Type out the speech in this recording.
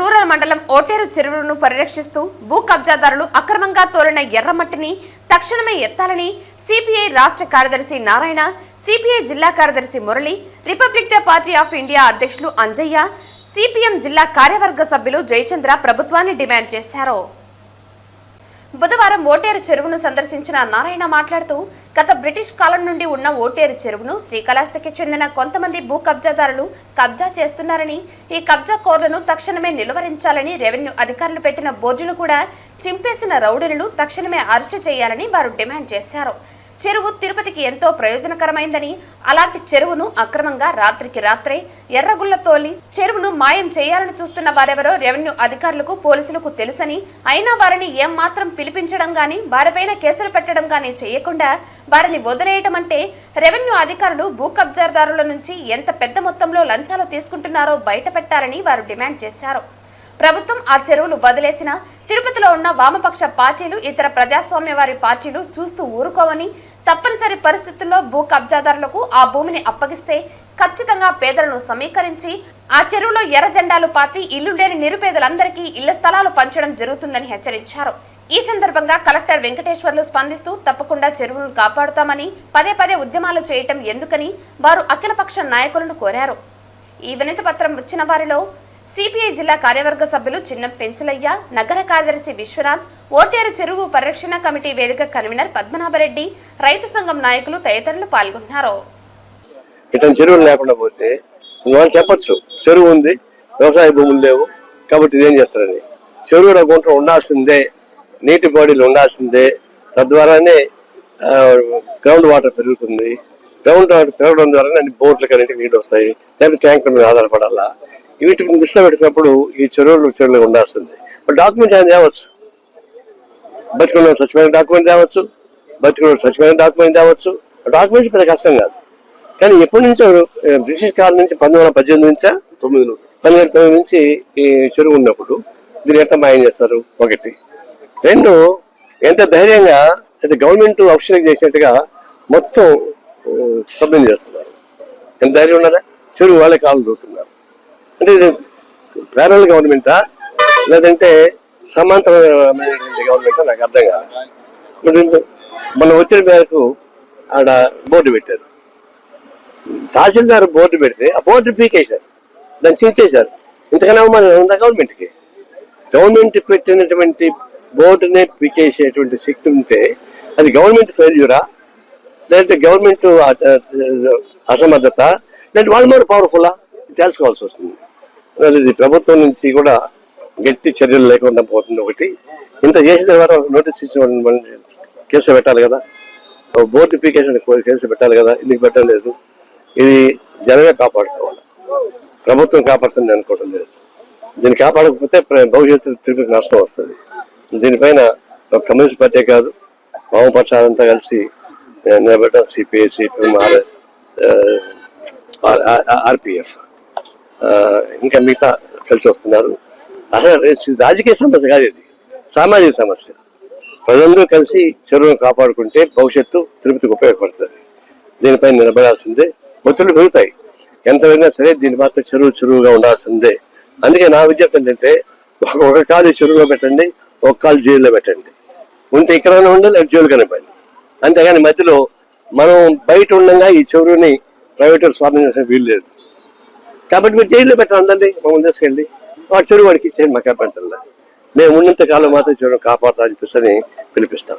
Rural మండలం voter చెరువులను పరిరక్షిస్తూ భూ కబ్జాదారులు అక్రమంగా తోలిన ఎర్రమట్టిని తక్షణమే ఎత్తాలని సిపిఐ రాష్ట్ర కార్యదర్శి నారాయణ సిపిఐ జిల్లా కార్యదర్శి Murali republic day party of India అధ్యక్షులు అంజయ్య సిపిఎం జిల్లా కార్యవర్గ సభ్యులు జయచంద్ర ప్రభుత్వాన్ని డిమాండ్ చేశారు. బుధవారం ఓటేరు చెరువును సందర్శించిన నారాయణ మాట్లాడుతూ గత బ్రిటిష్ కాలం నుండి ఉన్న ఓటేరు చెరువును శ్రీకాళహస్తికి చెందిన కొంతమంది భూ కబ్జాదారులు కబ్జా చేస్తున్నారని ఈ కబ్జా కోర్లను తక్షణమే నిలువరించాలని రెవెన్యూ అధికారులు పెట్టిన బోర్డును కూడా చింపేసిన రౌడీలను తక్షణమే అరెస్టు చేయాలని వారు డిమాండ్ చేశారు. చెరువు తిరుపతికి ఎంతో ప్రయోజనకరమైందని అలాంటి చెరువును అక్రమంగా రాత్రికి రాత్రే ఎర్రగుల్ల తోలి చెరువును మాయం చేయాలని చూస్తున్న వారెవరో రెవెన్యూ అధికారులకు పోలీసులకు తెలుసని అయినా వారిని ఏం మాత్రం పిలిపించడం గాని వారిపైన కేసులు పెట్టడం గాని చేయకుండా వారిని వదిలేయటం అంటే రెవెన్యూ అధికారులు భూ కబ్జాదారుల నుంచి ఎంత పెద్ద మొత్తంలో లంచాలు తీసుకుంటున్నారో బయట పెట్టాలని వారు డిమాండ్ చేశారు. ప్రభుత్వం ఆ చెరువులు వదిలేసిన తిరుపతిలో ఉన్న వామపక్ష పార్టీలు ఇతర ప్రజాస్వామ్యవారి పార్టీలు చూస్తూ ఊరుకోవని తప్పనిసరి పరిస్థితుల్లో భూ కబ్జాదారులకు ఆ భూమిని అప్పగిస్తే ఖచ్చితంగా పేదలను సమీకరించి ఆ చెరువులో ఎర్ర జెండాలు పాతి ఇల్లు లేని నిరుపేదలందరికీ ఇళ్ళ స్థలాలు పంచడం జరుగుతుందని హెచ్చరించారు. ఈ సందర్భంగా కలెక్టర్ వెంకటేశ్వర్లు స్పందిస్తూ తప్పకుండా చెరువులను కాపాడుతామని పదే పదే ఉద్యమాలు చేయటం ఎందుకని వారు అఖిలపక్ష నాయకులను కోరారు. ఈ వినతి పత్రం వచ్చిన వారిలో సిపిఐ జిల్లా కార్యవర్గ సభ్యులు చిన్న పెంచలయ్య నగర కార్యదర్శి విశ్వనాథ్ ఓటేరు చెరువు పరిరక్షణ కమిటీ వేదిక కన్వీనర్ పద్మనాభరెడ్డి రైతు సంఘం నాయకులు తదితరులు పాల్గొన్నారు. ఇటువంటి చెరువులు లేకుండా పోతే వాళ్ళు చెప్పొచ్చు. చెరువు ఉంది వ్యవసాయ భూములు లేవు కాబట్టి ఇదేం చేస్తారని. చెరువుల గుంట ఉండాల్సిందే నీటి బాడీలు ఉండాల్సిందే. తద్వారానే గ్రౌండ్ వాటర్ పెరుగుతుంది. గ్రౌండ్ వాటర్ పెరగడం ద్వారా అన్ని బోట్లకి అన్నింటికి నీళ్ళు వస్తాయి. లేకపోతే ట్యాంకుల మీద ఆధారపడాలా? వీటిని దృష్టిలో పెట్టినప్పుడు ఈ చెరువులు చెరువులు ఉండాల్సిందే. డాక్యుమెంట్ ఆయన తేవచ్చు? బతికున్న స్వచ్ఛమైన డాక్యుమెంట్ తేవచ్చు? బతికున్న స్వచ్ఛమైన డాక్యుమెంట్ తేవచ్చు? డాక్యుమెంట్ పెద్ద కష్టం కాదు. కానీ ఎప్పటి నుంచో బ్రిటిష్ కాలం నుంచి పంతొమ్మిది వందల పద్దెనిమిది నుంచా? తొమ్మిది పంతొమ్మిది తొమ్మిది నుంచి ఈ చెరువు ఉన్నప్పుడు దీన్ని ఎట్లా మాయం చేస్తారు? ఒకటి. రెండు ఎంత ధైర్యంగా అయితే గవర్నమెంట్ ఆఫీషియల్ చేసినట్టుగా మొత్తం కబ్జం చేస్తున్నారు. ఎంత ధైర్యం ఉన్నదా? చెరువు వాళ్ళే కాలు దూతున్నారు అంటే ఇది ప్యారల్ గవర్నమెంటా లేదంటే సమాంతరమైనటువంటి గవర్నమెంటా నాకు అర్థం కాదు. ఇప్పుడు మన ఒత్తిడి మేరకు ఆడ బోర్డు పెట్టారు. తహసీల్దార్ బోర్డు పెడితే ఆ బోర్డు పీకేశారు. దాన్ని చించేశారు ఇంతకన్నా మన ఉందా గవర్నమెంట్కి గవర్నమెంట్ పెట్టినటువంటి బోర్డునే పీకేసేటువంటి శక్తి ఉంటే అది గవర్నమెంట్ ఫెయిల్యూరా లేదంటే గవర్నమెంట్ అసమర్థత? లేదంటే వాళ్ళు మరి పవర్ఫుల్లా తెలుసుకోవాల్సి వస్తుంది. మరి ఇది ప్రభుత్వం నుంచి కూడా గట్టి చర్యలు లేకుండా పోతుంది ఒకటి. ఇంత చేసిన తర్వాత నోటీస్ ఇచ్చిన కేసు పెట్టాలి కదా. ఓ బోర్డు కేసు పెట్టాలి కదా. ఎందుకు పెట్టలేదు ఇది జనమే కాపాడుకోవాలి. ప్రభుత్వం కాపాడుతుంది అనుకోవడం లేదు. దీన్ని కాపాడకపోతే భవిష్యత్తు తిరిగి నష్టం వస్తుంది. దీనిపైన ఒక కమ్యూనిస్ట్ పార్టీ కాదు వామపక్షాలంతా కలిసి ఆ, సిపిఐ సిపిఎం ఆర్పిఎఫ్. ఇంకా మిగతా కలిసి వస్తున్నారు. అసలు రాజకీయ సమస్య కాదు ఇది. సామాజిక సమస్య. ప్రజలందరూ కలిసి చెరువును కాపాడుకుంటే భవిష్యత్తు తిరుపతికి ఉపయోగపడుతుంది. దీనిపై నిలబడాల్సిందే. ఒత్తిళ్ళు పెరుగుతాయి. ఎంత సరే దీని మాత్రం చెరువు చెరువుగా ఉండాల్సిందే. అందుకే నా విజ్ఞప్తి ఏంటంటే ఒక ఒక కాలు చెరువులో పెట్టండి ఒక కాలు జైల్లో పెట్టండి. ఉంటే ఇక్కడైనా ఉండాలి లేదా జైలు కనిపండి అంతేగాని మధ్యలో మనం బయట ఉండగా ఈ చెరువుని ప్రైవేట్ స్వాధీనం చేసిన వీలు లేదు. కాబట్టి మీరు జైల్లో పెట్టండి అందరినీ మమ్మల్ని తీసుకెళ్ళి. వాడు చెరువు వాడికి ఇచ్చేయండి మా అభ్యంతరం మేము ఉన్నంత కాలం మాత్రం చెరువు కాపాడుతా అని చెప్పేసి పిలిపిస్తాం.